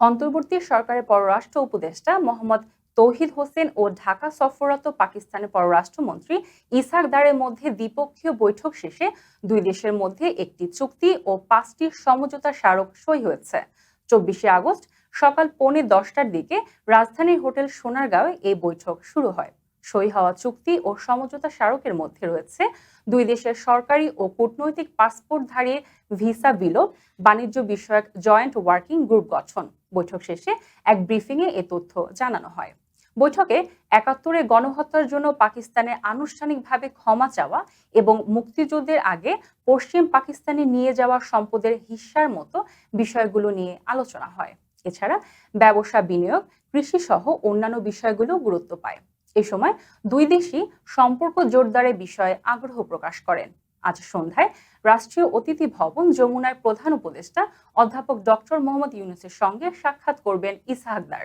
অন্তর্বর্তী সরকারের পররাষ্ট্র উপদেষ্টা মোহাম্মদ তৌহিদ হোসেন ও ঢাকা সফররত পাকিস্তানের পররাষ্ট্রমন্ত্রী ইসাক দারের মধ্যে দ্বিপক্ষীয় বৈঠক শেষে দুই দেশের মধ্যে একটি চুক্তি ও পাঁচটি সমঝোতা স্মারক সই হয়েছে। চব্বিশে আগস্ট সকাল পৌনে দশটার দিকে রাজধানীর হোটেল সোনারগাঁওয়ে এই বৈঠক শুরু হয়। সই হওয়া চুক্তি ও সমঝোতা স্মারকের মধ্যে রয়েছে দুই দেশের সরকারি ও কূটনৈতিক পাসপোর্টধারী ভিসা বিলোপ, বাণিজ্য বিষয়ক জয়েন্ট ওয়ার্কিং গ্রুপ গঠন। বৈঠক শেষে এক ব্রিফিংয়ে এ তথ্য জানানো হয়। বৈঠকে একাত্তরে গণহত্যার জন্য পাকিস্তানে আনুষ্ঠানিকভাবে ক্ষমা চাওয়া এবং মুক্তিযুদ্ধের আগে পশ্চিম পাকিস্তানে নিয়ে যাওয়া সম্পদের হিস্যার মতো বিষয়গুলো নিয়ে আলোচনা হয়। এছাড়া ব্যবসা বিনিয়োগ, কৃষি সহ অন্যান্য বিষয়গুলো গুরুত্ব পায়। এ সময় দুই দেশই সম্পর্ক জোরদারের বিষয়ে আগ্রহ প্রকাশ করেন। আজ সন্ধ্যায় রাষ্ট্রীয় অতিথি ভবন যমুনার প্রধান উপদেষ্টা অধ্যাপক ডক্টর মোহাম্মদ ইউনুসের সঙ্গে সাক্ষাৎ করবেন ইসহাকদার